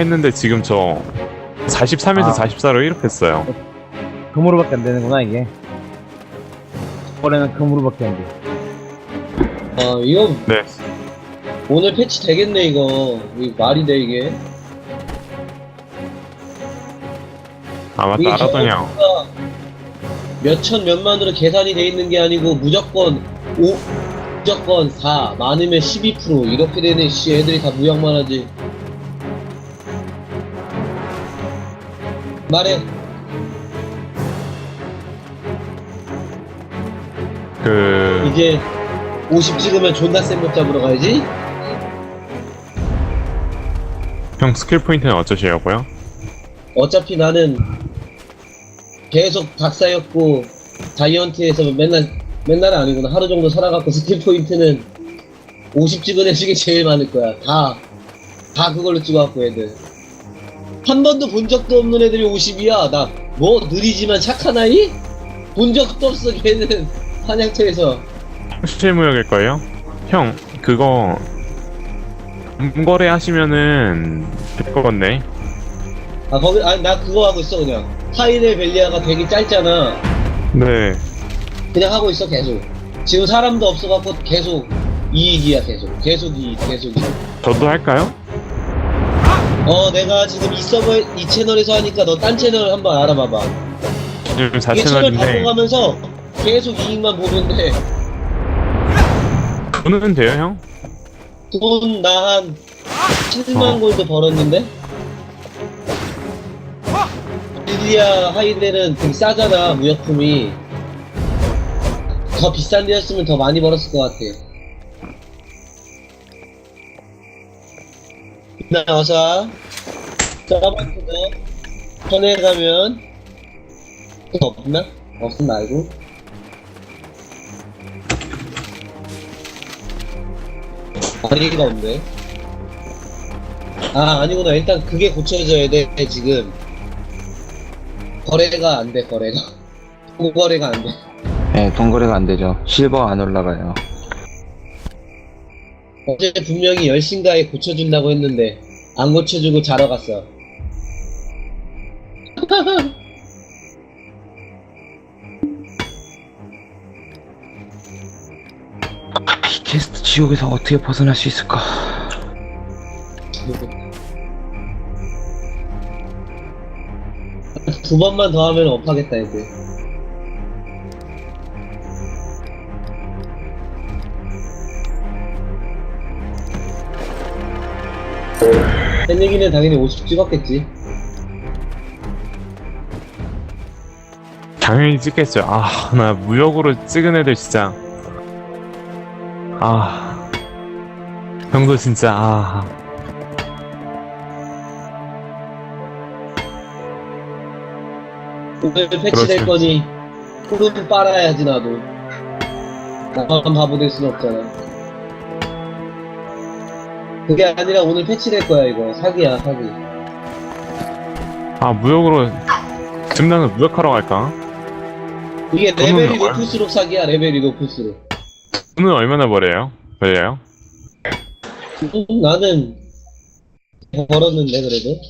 했는데 지금 저 43에서 아. 44로 1업 했어요. 금으로밖에 안 되는구나 이게 올해는 금으로밖에 안 돼. 아 이거 네. 오늘 패치 되겠네 이거 이거 말이 돼 이게 아 맞다 이게 알았더니 형. 몇천 몇만으로 계산이 돼 있는 게 아니고 무조건 5 무조건 4 많으면 12% 이렇게 되네 씨 애들이 다 무역만 하지 말해. 그 이제 50 찍으면 존나 센 것 잡으러 가야지. 형 스킬 포인트는 어쩌시려고요? 어차피 나는 계속 박사였고 자이언트에서 맨날 맨날은 아니구나. 하루 정도 살아갖고 스킬 포인트는 50 찍은 애 중에 제일 많을 거야. 다 다 그걸로 찍어갖고 애들 한 번도 본 적도 없는 애들이 50이야 나 뭐 느리지만 착한 아이? 본 적도 없어 걔는 사냥터에서 실무역일 거예요? 형 그거 거래 하시면은 될것 같네. 아 거기 아니 나 그거 하고 있어 그냥 하이레 벨리아가 되게 짧잖아 네. 그냥 하고 있어 계속 지금 사람도 없어갖고 계속 이익이야 계속 계속 이익 계속 이익 저도 할까요? 어 내가 지금 이 서버 이 채널에서 하니까 너 딴 채널 한번 알아봐봐. 지금 이게 채널 4채널인데. 바꿔가면서 계속 이익만 보면 돈은 돼요 형? 돼돈나 한 7만 어. 골드 벌었는데? 릴리아 하이델은 되게 싸잖아 무역품이. 더 비싼 데였으면 더 많이 벌었을 것 같아 나와서. 서버트도 전에 가면 또 없나? 없음 말고. 다리가 없네. 아 아니구나. 일단 그게 고쳐져야 돼 지금. 거래가 안 돼 거래가. 거래가 안돼. 네, 동거래가 안 되죠. 실버 안 올라가요. 어제 분명히 10시인가에 고쳐준다고 했는데 안 고쳐주고 자러 갔어 이 캐스트 지옥에서 어떻게 벗어날 수 있을까? 두 번만 더 하면 업하겠다 애들 센 얘기는 당연히 50 찍었겠지. 당연히 찍겠죠. 아 나 무역으로 찍은 애들 진짜. 아. 형도 진짜 아. 오늘 패치될 그렇지. 거니 푸른 빨아야지 나도. 나만 바보 될 순 없잖아 그게 아니라 오늘 패치될 거야 이거 사기야 사기 아 무역으로 지금 나는 무역하러 갈까? 이게 돈은 레벨이 나와요? 높을수록 사기야 레벨이 높을수록 돈은 얼마나 벌어요? 벌려요? 음, 나는 벌었는데 그래도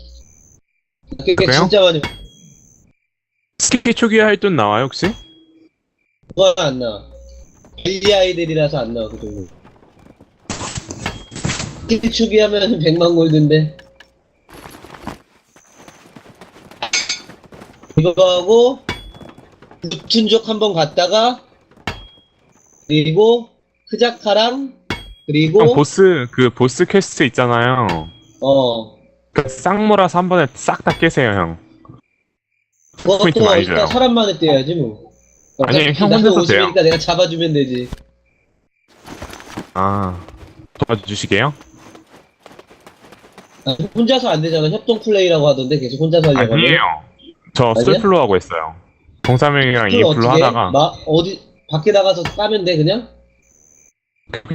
그게 그래요? 진짜 많이 스키 초기에 할 돈 나와요 혹시? 그건 안 나와 릴리 아이들이라서 안 나와 그 정도 킬 초기 하면 100만 골드인데 이거 하고 루툰족 한번 갔다가 그리고 크자카랑 그리고 형 보스 그 보스 퀘스트 있잖아요. 어 그 쌍모라서 한 번에 싹 다 깨세요 형. 포인트 그것도 많이 일단 줘요. 사람만에 떼야지 뭐 아니, 어차피 형 혼자서 돼요. 50이니까 내가 잡아주면 되지 아 도와주시게요? 아, 혼자서 안 되잖아 협동 플레이라고 하던데 계속 혼자서 하려고 아니에요. 저 아니야? 솔플로 하고 있어요. 이플로 어떻게 해? 하다가 마, 어디 밖에 나가서 까면 돼 그냥?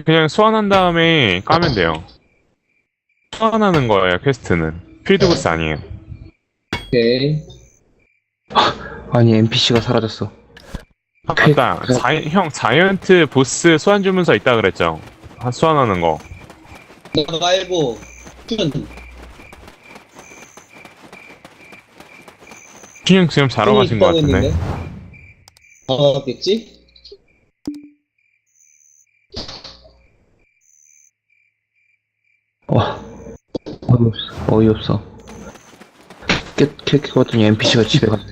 그냥 소환한 다음에 까면 돼요. 소환하는 거예요 퀘스트는. 필드보스 아니에요. 오케이 아니, NPC가 사라졌어. 아, 맞다. 그- 자이, 형 자이언트 보스 소환 주문서 있다 그랬죠? 아, 소환하는 거. 너 말고 춘 준영 지금 자러 가신 것 같은데. 아, 갔겠지? 와 어이없어 어이없어 깨, 깨, 깨거든요 NPC가 집에 갔네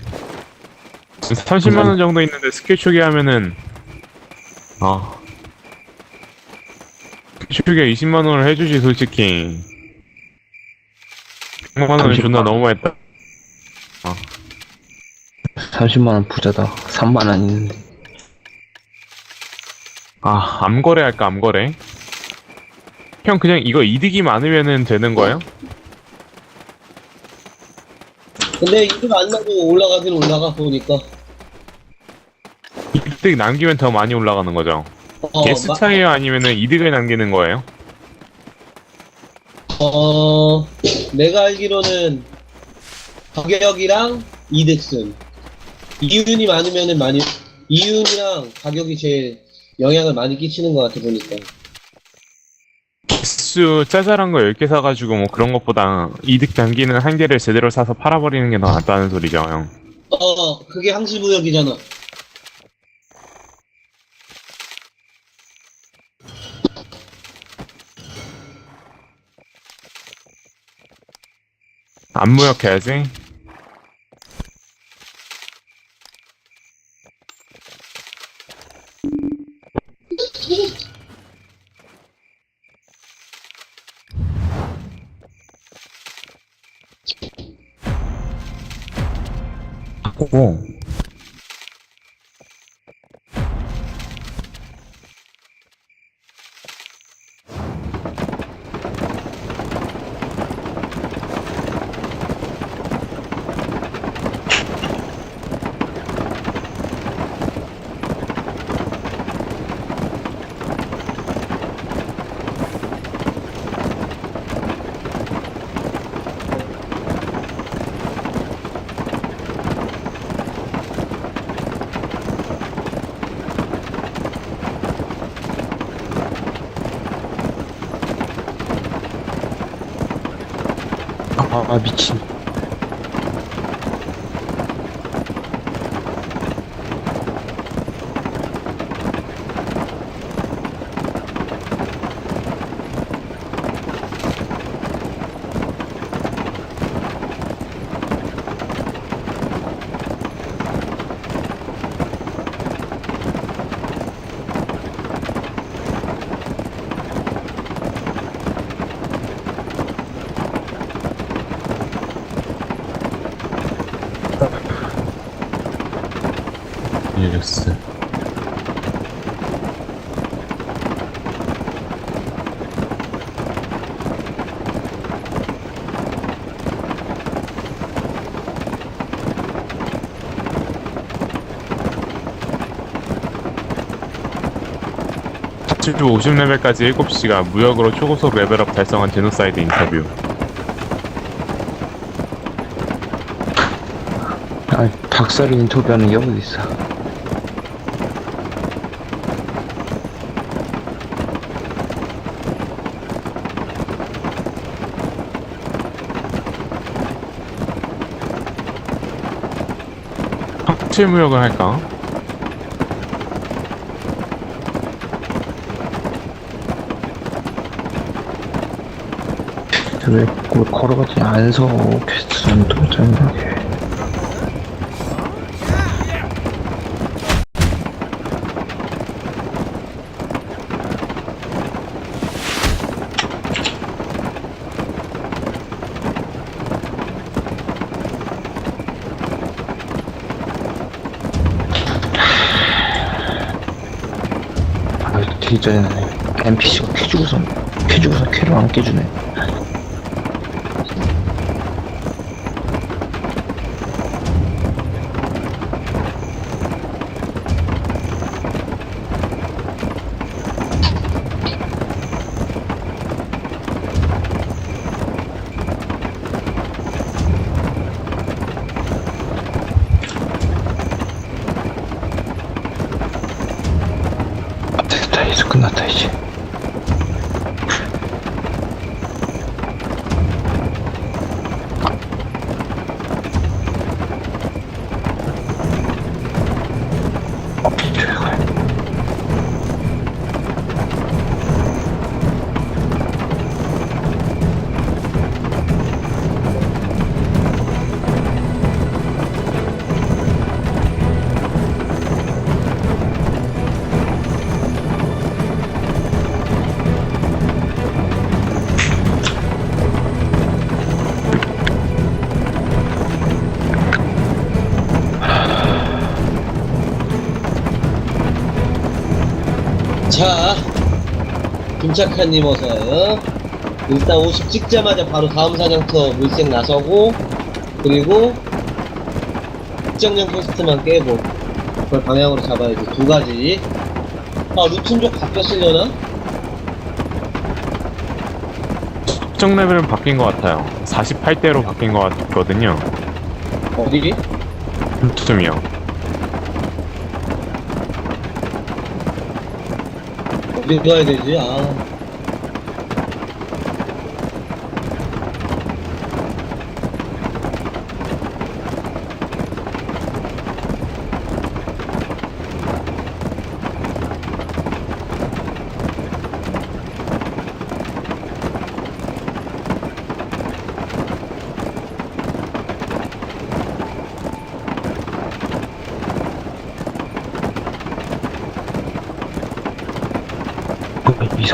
30만 원 정도 있는데 스킬 초기 하면은, 아. 초기에 20만 원을 해주지, 솔직히. 100만원은 30만 존나 너무했다. 30만원 부자다 3만원 있는데 아, 암거래 할까, 암거래? 형, 그냥 이거 이득이 많으면은 되는 거예요? 근데 이득 안 나고 올라가긴 올라가, 보니까. 이득 남기면 더 많이 올라가는 거죠. 어, 개수 마- 차이요? 아니면은 이득을 남기는 거예요? 어, 내가 알기로는 가격이랑 이득순. 이윤이 많으면은 많이, 이윤이랑 가격이 제일 영향을 많이 끼치는 것 같아, 보니까. 개수 짜잘한 거 10개 사가지고 뭐 그런 것보다 이득 남기는 한 개를 제대로 사서 팔아버리는 게 더 낫다는 소리죠, 형. 어, 그게 항시무역이잖아. 안 무역해야지. 바꾸고 아, 아 75, 50레벨까지 7시가 무역으로 초고속 레벨업 달성한 제노사이드 인터뷰 아니 박사를 인터뷰하는 게 어디 있어 실무역을 할까? 왜, 왜 걸어가지 않서 퀘스트는 또 짜증나게. 아 되게 짜증나네 NPC가 켜주고선 켜주고선 켜를 안 깨주네 자, 김착한님 어서요. 일단 50 찍자마자 바로 다음 사냥터 물색 나서고, 그리고 특정령 퀘스트만 깨고, 그걸 방향으로 잡아야지. 두 가지. 아, 루틴족 바뀌었으려나? 특정 레벨은 바뀐 것 같아요. 48대로 바뀐 것 같거든요. 어디? 틈이요. 어디 가야 되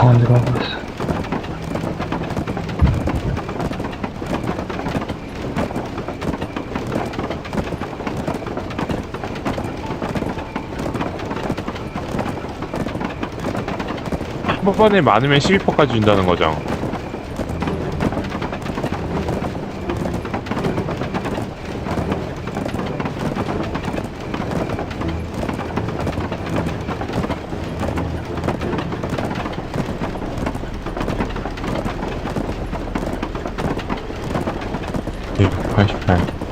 이상한 데로 하고 있어. 한 번에 많으면 12%까지 준다는 거죠. 네,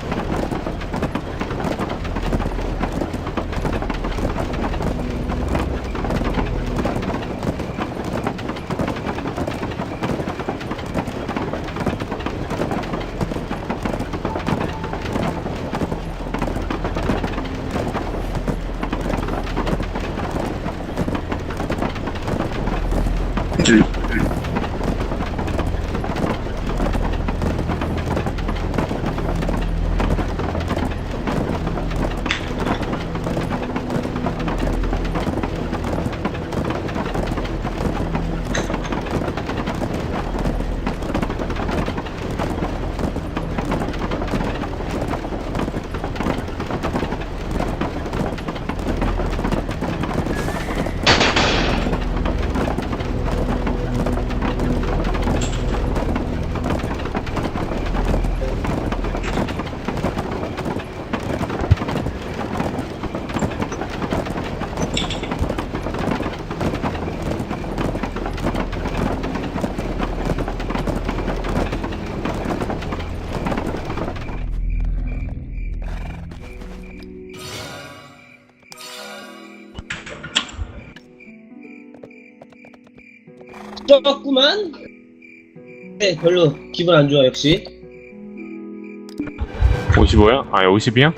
88. 쪘구만? 네, 별로 기분 안 좋아, 역시. 55요? 아, 50이요?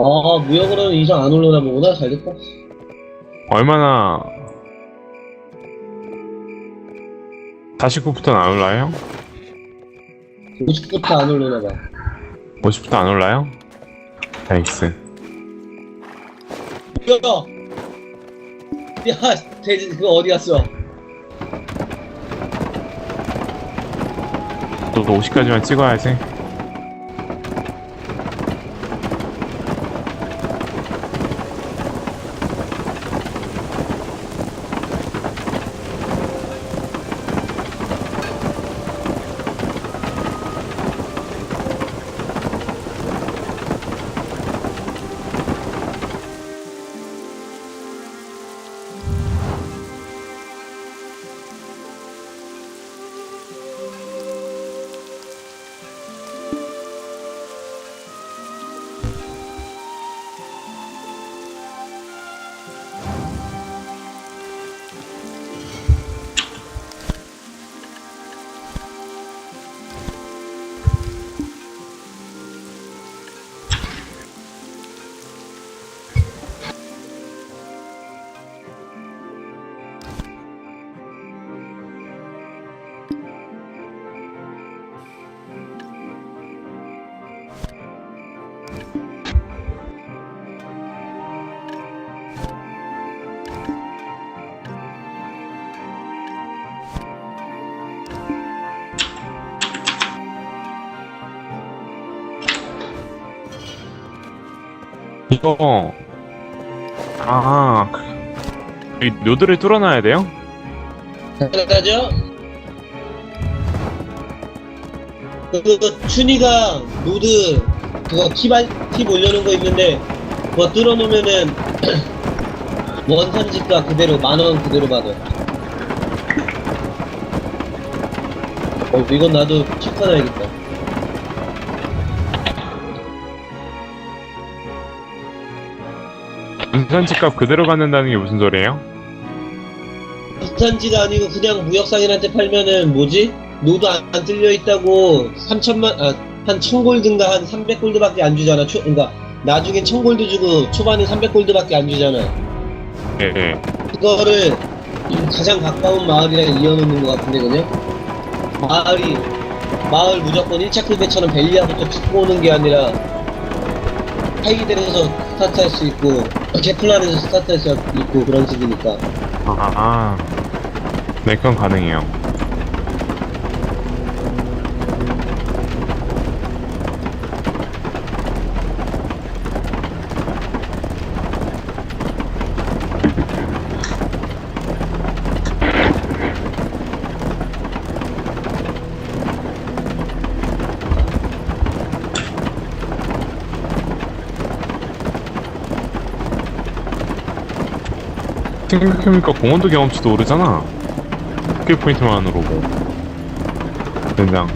아, 무역으로는 이상 안 올라나 보구나. 잘 됐다. 얼마나 49부터는 안 올라요? 50부터 안 올라나 봐. 50부터 안 올라요? 나이스. 야! 야, 돼지, 그거 어디 갔어? 너도 50까지만 찍어야지. 이거 아 이 노드를 뚫어놔야 돼요? 당연하죠? 그, 그, 그 춘이가 노드 그거 팁, 알- 팁 올려놓은 거 있는데 그거 뚫어놓으면은 원산지가 그대로 만원 그대로 받아 어 이건 나도 체크해야겠다 분산지값 그대로 받는다는 게 무슨 소리예요? 원산지가 아니고 그냥 무역상인한테 팔면은 뭐지? 노드 안, 안 뚫려 있다고 3천만 아 한 1000골드인가 한 300골드밖에 안 주잖아 초, 그러니까 나중엔 1000골드 주고 초반에 300골드밖에 안 주잖아 예, 예. 그거를 가장 가까운 마을이랑 이어놓는 것 같은데 그냥 마을이 마을 무조건 1차 클배처럼 벨리아부터 찍고 오는 게 아니라 하이델에서 스타트할 수 있고 케플란에서 스타트할 수 있고 그런 식이니까 아, 아. 네, 그건 가능해요. 생각해보니까 공원도 경험치도 오르잖아. 스킬 포인트만으로고. 된장.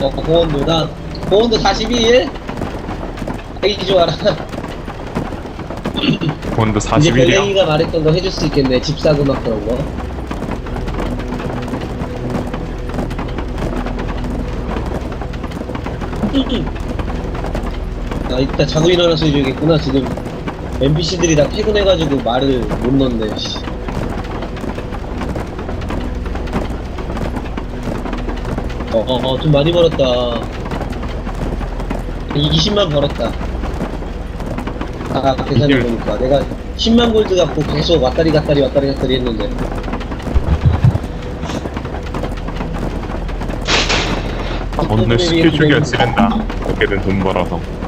어, 공원보다 공원도 42일? 아이 좋아라 공원도 이제 41이야. 벨랭이가 말했던 거 해줄 수 있겠네 집 사고 막 그런 거 아 이따 자고 일어나서 해줘야겠구나 지금 NPC들이 다 퇴근해가지고 말을 못 넣네 씨. 어어어 좀 많이 벌었다 20만 벌었다 아 계산해보니까 내가 10만 골드 갖고 계속 왔다리 갔다리 왔다리 갔다리 했는데 오늘 스킬 주기가 지른다. 어떻게든 돈 벌어서.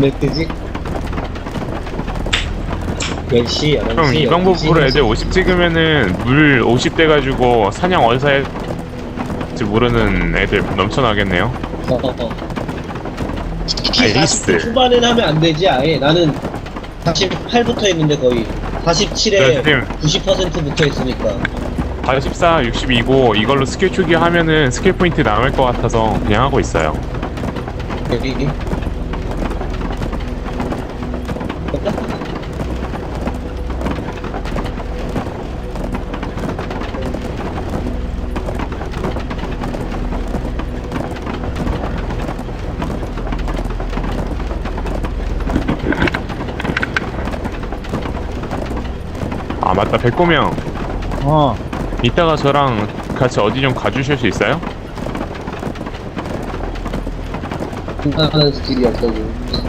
몇 대지? 10시, 11시 그럼 이 방법으로 애들 50 찍으면은 물 50 돼가지고 사냥 어디서 할지 모르는 애들 넘쳐나겠네요. 어, 어, 어. 특히 아이리스. 40대 초반에는 하면 안 되지 아예 나는 48부터 했는데 거의 47에 그래서 90% 붙어 있으니까 44, 62고 이걸로 스킬 주기 하면은 스킬 포인트 남을 것 같아서 그냥 하고 있어요. 여기 아 맞다 백고명 어. 이따가 저랑 같이 어디 좀 가주실 수 있어요? 하는 스킬이 없어고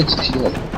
캐치 필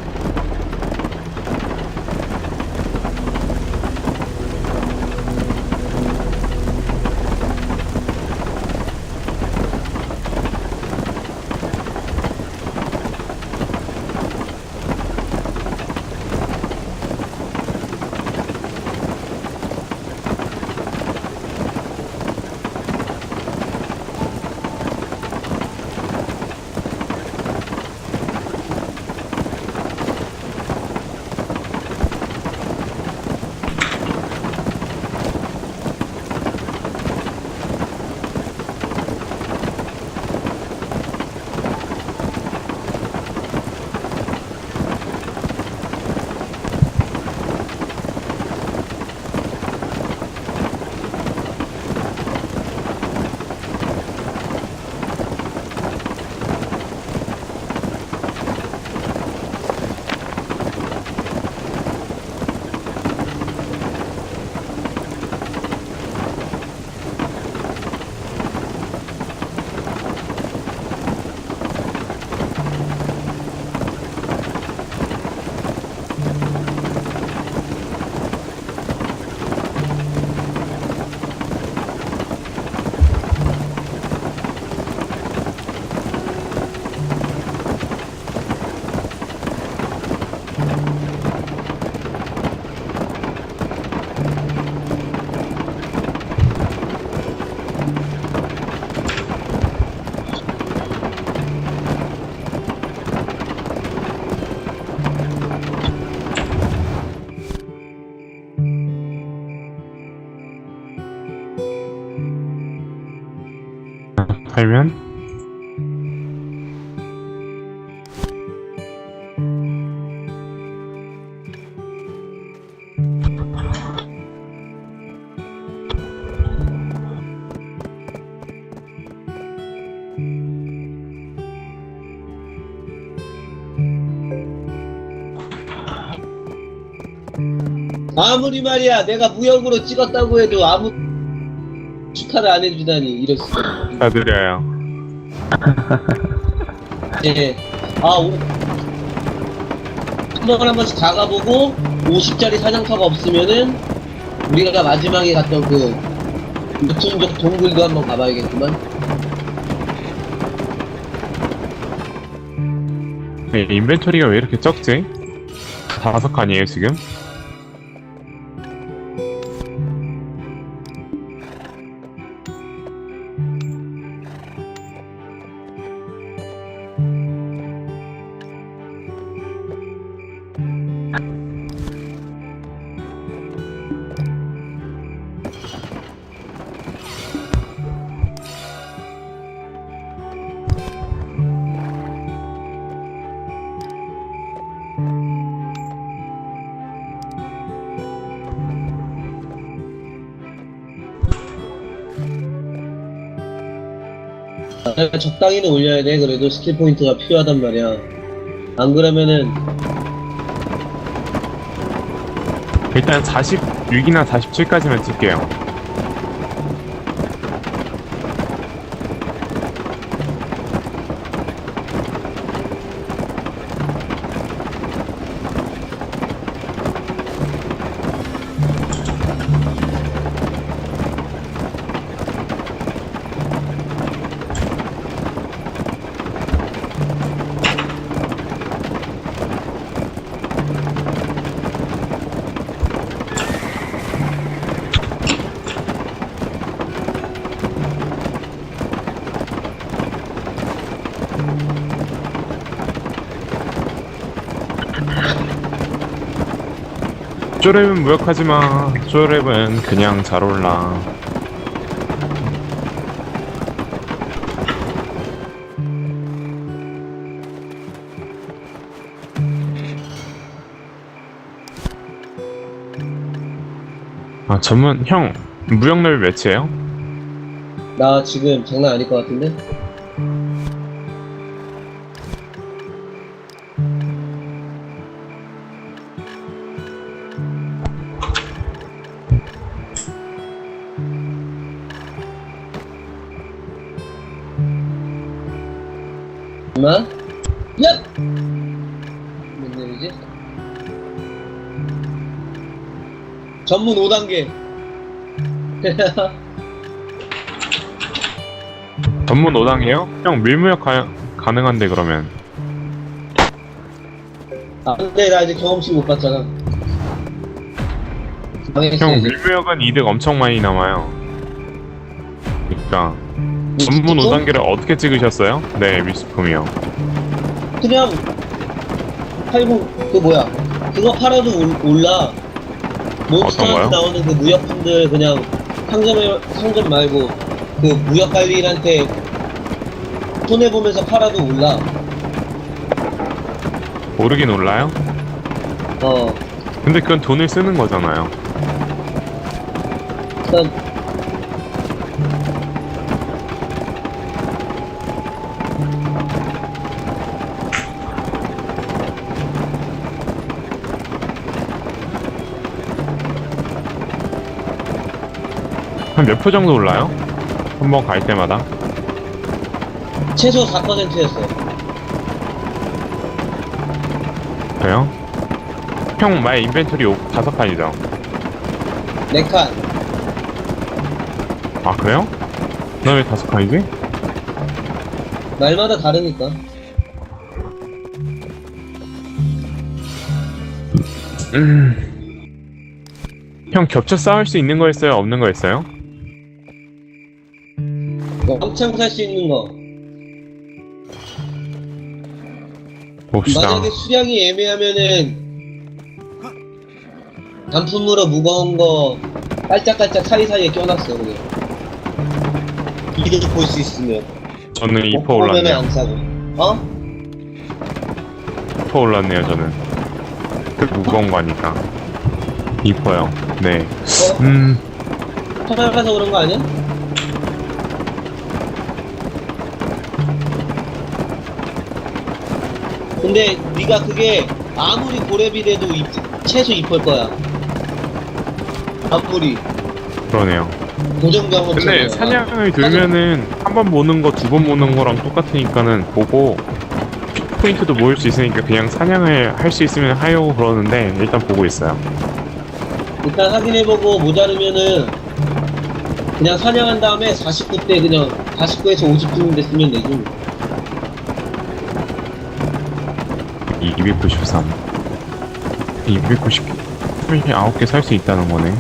살면? 아무리 말이야 내가 무역으로 찍었다고 해도 아무 축하를 안 해주다니 이럴 수 축하드려요. 예. 아, 오, 한번 한 번씩 다 가보고 50짜리 사냥터가 없으면은 우리가 마지막에 갔던 그 무충족 동굴도 한번 가봐야겠구만. 네, 인벤토리가 왜 이렇게 적지? 다섯 칸이에요 지금? 아, 적당히는 올려야 돼. 그래도 스킬 포인트가 필요하단 말이야. 안 그러면은 일단 46이나 47까지만 찍게요. 쪼랩은 무역하지 마. 쪼랩은 그냥 잘 올라. 아 전문 형 무역 널 몇이에요? 나 지금 장난 아닐 것 같은데? 전문 5단계. 전문 5당이에요? 형 밀무역 가, 가능한데 그러면 아, 근데 나 아직 경험치 못 봤잖아. 망했어, 형 이제. 밀무역은 이득 엄청 많이 남아요. 그러니까 뭐, 전문 미스틱도? 5단계를 어떻게 찍으셨어요? 네 미스품이요. 그냥 팔고 그 뭐야 그거 팔아도 올- 올라? 몬스터한테 나오는 그 무역품들 그냥 상점 상점 말고 그 무역 관리인한테 손해 보면서 팔아도 올라 오르긴 올라요? 어 근데 그건 돈을 쓰는 거잖아요. 일단 한 몇 표 정도 올라요? 한 번 갈 때마다? 최소 4%였어 그래요? 형 마의 인벤토리 오- 다섯 칸이죠? 4칸 아 그래요? 나 왜 다섯 칸이지? 날마다 다르니까 음... 형 겹쳐 싸울 수 있는 거였어요? 없는 거였어요? 왕창 살수 있는 거 봅시다. 만약에 수량이 애매하면은 단품으로 무거운 거 깔짝깔짝 사이사이에 껴놨어 그게 이득 볼수 있으면 저는 2% 오면은 올랐네요. 안 싸고. 어? 2% 올랐네요, 저는. 그 무거운 거 아니까. 2%요. 네. 어? 음, 편하서 그런 거 아니야? 근데 네가 그게 아무리 고래비래도 입- 최소 입을 거야. 아무리 그러네요. 고정 경험. 근데 사냥을 들면은 한 번 모는 거 두 번 모는 거랑 똑같으니까는 보고 포인트도 모을 수 있으니까 그냥 사냥을 할 수 있으면 하려고 그러는데 일단 보고 있어요. 일단 확인해보고 모자르면은 그냥 사냥한 다음에 49대 그냥 49에서 50 주는 데 쓰면 되지. 293. 290. 9개 살 수 있다는 거네.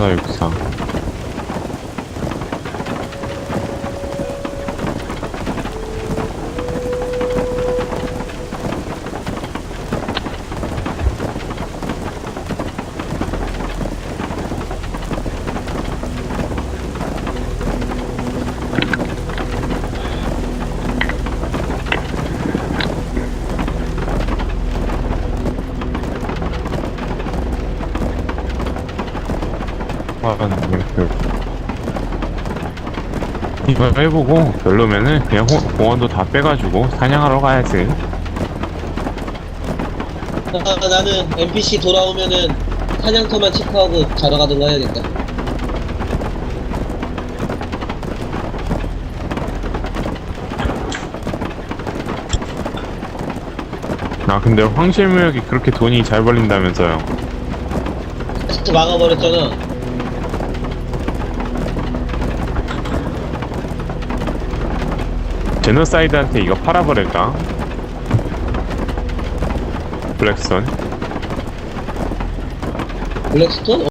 박터사 64. 화는 이렇게 이거 해보고 별로면은 그냥 호, 공원도 다 빼가지고 사냥하러 가야지 아, 나는 NPC 돌아오면은 사냥터만 체크하고 자러 가든가 해야겠다. 아 근데 황실무역이 그렇게 돈이 잘 벌린다면서요 진짜 막아버렸잖아. 제노사이드한테 이거 팔아버릴까? 블랙선 블랙스톤?